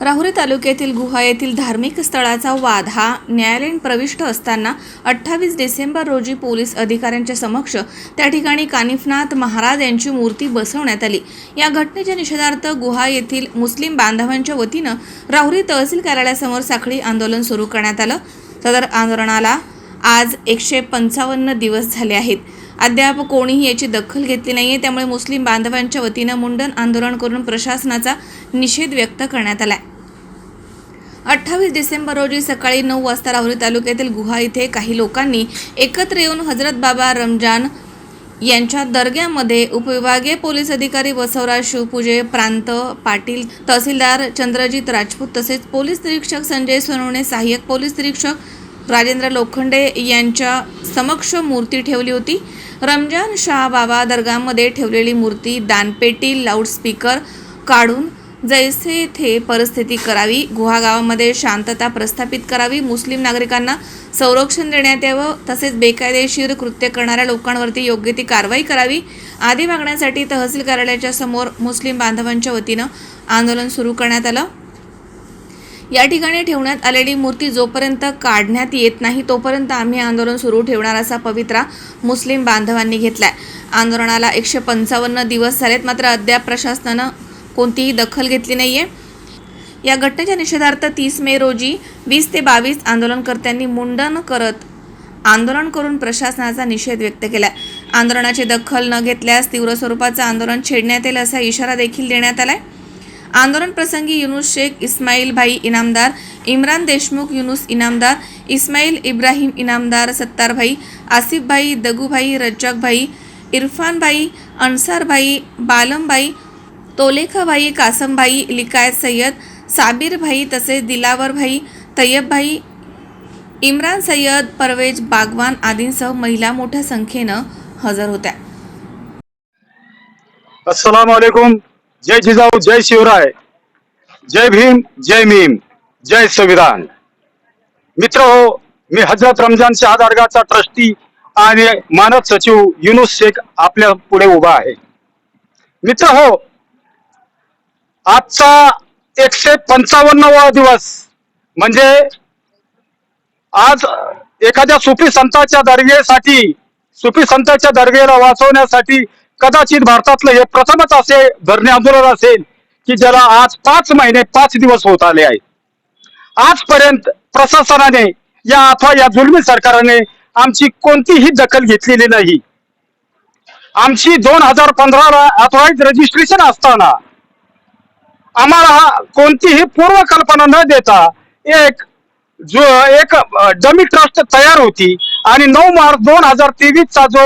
राहुरी तालुक्यातील गुहा येथील धार्मिक स्थळाचा वाद हा न्यायालयीन प्रविष्ट असताना अठ्ठावीस डिसेंबर रोजी पोलीस अधिकाऱ्यांच्या समक्ष त्या ठिकाणी कानिफनाथ महाराज यांची मूर्ती बसवण्यात आली. या घटनेच्या निषेधार्थ गुहा येथील मुस्लिम बांधवांच्या वतीनं राहुरी तहसील कार्यालयासमोर साखळी आंदोलन सुरू करण्यात आलं. सदर आंदोलनाला आज एकशे पंचावन्न दिवस झाले आहेत. अद्याप कोणीही याची दखल घेतली नाही आहे त्यामुळे मुस्लिम बांधवांच्या वतीनं मुंडन आंदोलन करून प्रशासनाचा निषेध व्यक्त करण्यात आला अठ्ठावीस डिसेंबर रोजी सकाळी नऊ वाजता राहुरी तालुक्यातील गुहा इथे काही लोकांनी एकत्र येऊन हजरत बाबा रमजान यांच्या दर्ग्यामध्ये उपविभागीय पोलीस अधिकारी बसवराज शिवपूजे प्रांत पाटील तहसीलदार चंद्रजित राजपूत तसेच पोलीस निरीक्षक संजय सोनवणे सहाय्यक पोलीस निरीक्षक राजेंद्र लोखंडे यांच्या समक्ष मूर्ती ठेवली होती. रमजान शाह बाबा दर्गामध्ये ठेवलेली मूर्ती दानपेटी लाऊडस्पीकर काढून जैसे थे परिस्थिती करावी गुहागावामध्ये शांतता प्रस्थापित करावी मुस्लिम नागरिकांना संरक्षण देण्यात यावं तसेच बेकायदेशीर कृत्य करणाऱ्या लोकांवरती योग्य ती कारवाई करावी आदी मागण्यासाठी तहसील कार्यालयाच्या समोर मुस्लिम बांधवांच्या वतीनं आंदोलन सुरू करण्यात आलं. या ठिकाणी ठेवण्यात आलेली मूर्ती जोपर्यंत काढण्यात येत नाही तोपर्यंत आम्ही आंदोलन सुरू ठेवणार असा पवित्रा मुस्लिम बांधवांनी घेतलाय. आंदोलनाला एकशे पंचावन्न दिवस झालेत मात्र अद्याप प्रशासनानं कोणतीही दखल घेतली नाहीये. या घटनेच्या निषेधार्थ तीस मे रोजी वीस ते बावीस आंदोलनकर्त्यांनी मुंडन करत आंदोलन करून प्रशासनाचा निषेध व्यक्त केला आंदोलनाची दखल न घेतल्यास तीव्र स्वरूपाचं आंदोलन छेडण्यात येईल असा इशारा देखील देण्यात आलाय. आंदोलन प्रसंगी युनुस शेख इस्माईल भाई इनामदार इम्रान देशमुख युनुस इनामदार इस्माईल इब्राहिम इनामदार सत्तारभाई आसिफभाई दगूभाई रज्जाकभाई इरफानभाई अन्सारभाई बालमभाई तोलेखाभाई कासमभाई लिकायत सय्यद साबीरभाई तसेच दिलावरभाई तय्यबभाई इम्रान सय्यद परवेज बागवान आदींसह महिला मोठ्या संख्येनं हजर होत्या. जय जिजाऊ जय शिवराय जय भीम जय मीम जय संविधान. मित्र हो मी हजरत रमजान शहा दर्गाचा ट्रस्टी आणि मानद सचिव युनुस शेख आपल्या पुढे उभा आहे. मित्र हो आजचा एकशे पंचावन्नवा दिवस म्हणजे आज एखाद्या सुफी संतांच्या दर्गेसाठी सुफी संतांच्या दर्गेला वाचवण्यासाठी कदाचित भारतातलं हे प्रथमच असे धरणे आंदोलन असेल की ज्याला आज पाच महिने पाच दिवस होत आले आहेत. आजपर्यंत प्रशासनाने या अथवा या जुलमी सरकारने आमची कोणतीही दखल घेतलेली नाही. आमची दोन हजार पंधराला अथॉराईज रजिस्ट्रेशन असताना आम्हाला कोणतीही पूर्व कल्पना न देता एक जो एक डमी ट्रस्ट तयार होती आणि नऊ मार्च दोन हजार तेवीसचा जो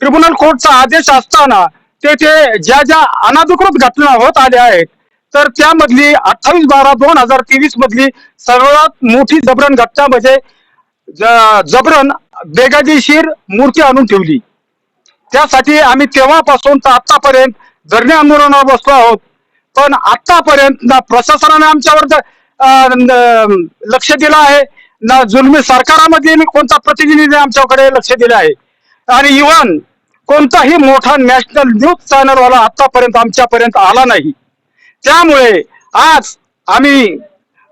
ट्रिब्युनल कोर्टचा आदेश असताना तेथे ज्या ज्या अनाधिकृत घटना होत आल्या आहेत तर त्यामधली अठ्ठावीस बारा दोन हजार तेवीस मधली सर्वात मोठी जबरन घटना म्हणजे ज- जबरन बेकायदेशीर मूर्ती आणून ठेवली. त्यासाठी आम्ही तेव्हापासून तर आतापर्यंत धरणे आंदोलनावर बसलो आहोत. पण आतापर्यंत ना प्रशासनाने आमच्यावर लक्ष दिलं आहे ना जुलमी सरकारामधील कोणता प्रतिनिधीने आमच्याकडे लक्ष दिलं आहे. आणि इव्हन कोणताही मोठा नॅशनल न्यूज चॅनलवाला आतापर्यंत आमच्यापर्यंत आला नाही. त्यामुळे आज आम्ही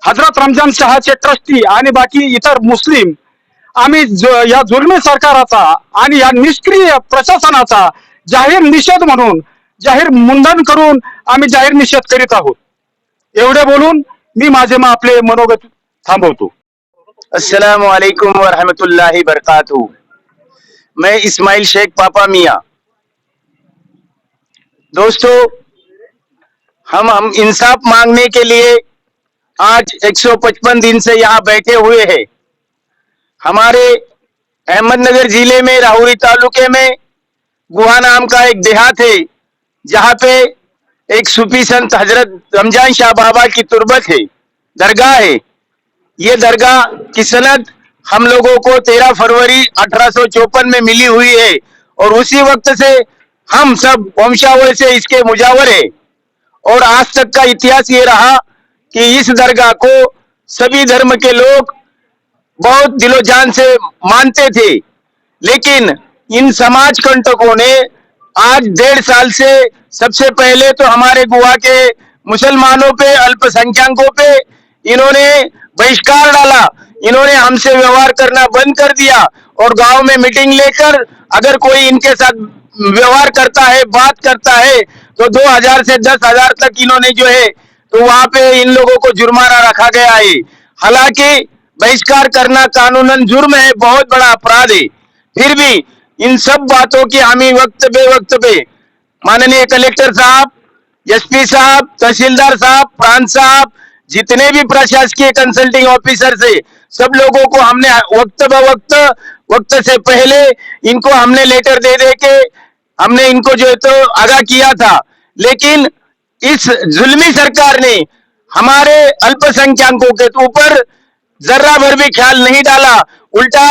हजरत रमजान शहाचे ट्रस्टी आणि बाकी इतर मुस्लिम आम्ही या जुलमी सरकाराचा आणि या निष्क्रिय प्रशासनाचा जाहीर निषेध म्हणून जाहीर मुंडन करून आम्ही जाहीर निषेध करीत आहोत. एवढे बोलून मी माझे मग आपले मनोगत थांबवतो. अस्सलाम वरहमतुल्लाही व मैं इस्माइल शेख पापा मियाँ। दोस्तों, हम हम इंसाफ मांगने के लिए आज 155 दिन से यहाँ बैठे हुए हैं। हमारे अहमदनगर ज़िले में, राहुरी तालुके में, गुहा नाम का एक देहात है, जहाँ पे एक सूफी संत हज़रत रमज़ान शाह बाबा की तुरबत है, दरगाह है। ये दरगाह की सनद हम लोगों को 13 फरवरी अठारह में मिली हुई है और उसी वक्त से हम सब वंशावल से इसके मुजावर है। और आज तक का इतिहास ये रहा कि इस दरगाह को सभी धर्म के लोग बहुत दिलो जान से मानते थे। लेकिन इन समाज कंटकों ने आज डेढ़ साल से सबसे पहले तो हमारे गुआ के मुसलमानों पे, अल्पसंख्यकों पे इन्होंने बहिष्कार डाला। इन्होंने हमसे व्यवहार करना बंद कर दिया और गाँव में मीटिंग लेकर अगर कोई इनके साथ व्यवहार करता है, बात करता है तो 2000 से 10000 तक इन्होंने जो है तो वहाँ पे इन लोगों को जुर्माना रखा गया है। हालाँकि बहिष्कार करना कानूनन जुर्म है, बहुत बड़ा अपराध है। फिर भी इन सब बातों की हमी वक्त बे वक्त पे माननीय कलेक्टर साहब, एसपी साहब, तहसीलदार साहब, प्रांत साहब, जितने भी प्रशासकीय कंसल्टिंग ऑफिसर से सब लोगों को हमने वक्त ब वक्त वक्त से पहले इनको हमने लेटर दे दे के हमने इनको जो है तो आगाह किया था। लेकिन इस जुल्मी सरकार ने हमारे अल्पसंख्यकों के ऊपर जर्रा भर भी ख्याल नहीं डाला। उल्टा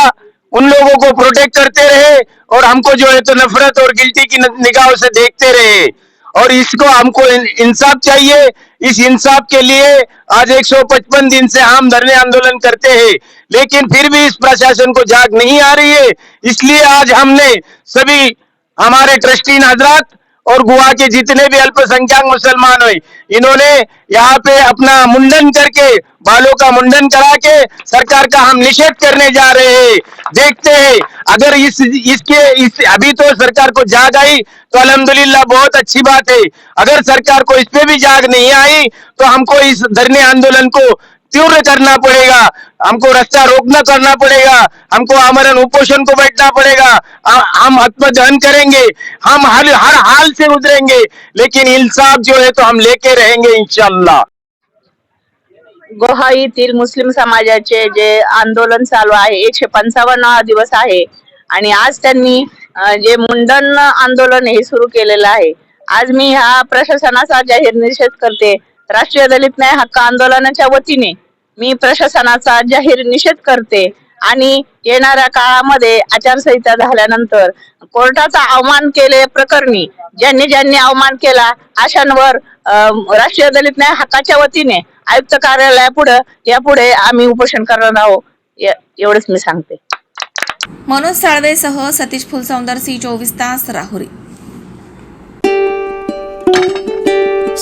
उन लोगों को प्रोटेक्ट करते रहे और हमको जो है तो नफरत और गिल्टी की निगाहों से देखते रहे। और इसको हमको इंसाफ चाहिए इस इंसाफ के लिए आज 155 दिन से हम धरने आंदोलन करते हैं, लेकिन फिर भी इस प्रशासन को जाग नहीं आ रही है। इसलिए आज हमने सभी हमारे ट्रस्टी हजरात और गोवा के जितने भी अल्पसंख्यक मुसलमान हुए, इन्होंने यहाँ पे अपना मुंडन करके, बालों का मुंडन करा के सरकार का हम निषेध करने जा रहे हैं। देखते हैं, अगर इस, इसके, इस, अभी तो सरकार को जाग आई तो अल्हम्दुलिल्लाह बहुत अच्छी बात है। अगर सरकार को इस पे भी जाग नहीं आई तो हमको इस धरने आंदोलन को तीव्र करना पड़ेगा। हमको रास्ता रोकना करना पड़ेगा। हमको आमरण उपोषण को बैठना पड़ेगा। आ- हम आत्मदहन करेंगे। हम हर हर हाल से उतरेंगे। लेकिन इंसाफ जो है तो हम लेके रहेंगे इनशाला गोहाईतील मुस्लिम समाजाचे जे आंदोलन चालू आहे एकशे पंचावन्न दिवस आहे. आणि आज त्यांनी जे मुंडन आंदोलन हे सुरू केलेलं आहे. आज मी ह्या प्रशासनाचा जाहीर निषेध करते. राष्ट्रीय दलित न्याय हक्क आंदोलनाच्या वतीने. मी प्रशासनाचा जाहीर निषेध करते आणि येणाऱ्या काळामध्ये आचारसंहिता झाल्यानंतर कोर्टाचा अवमान केले प्रकरणी ज्यांनी ज्यांनी अवमान केला अशांवर अं, राष्ट्रीय दलित न्याय हक्काच्या वतीने आयुक्त कार्यालयापुढे यापुढे आम्ही उपोषण करणार आहोत. एवढंच मी सांगते. मनोज साळवेसह सतीश फुलसौंदर सी चोवीस तास राहुरी.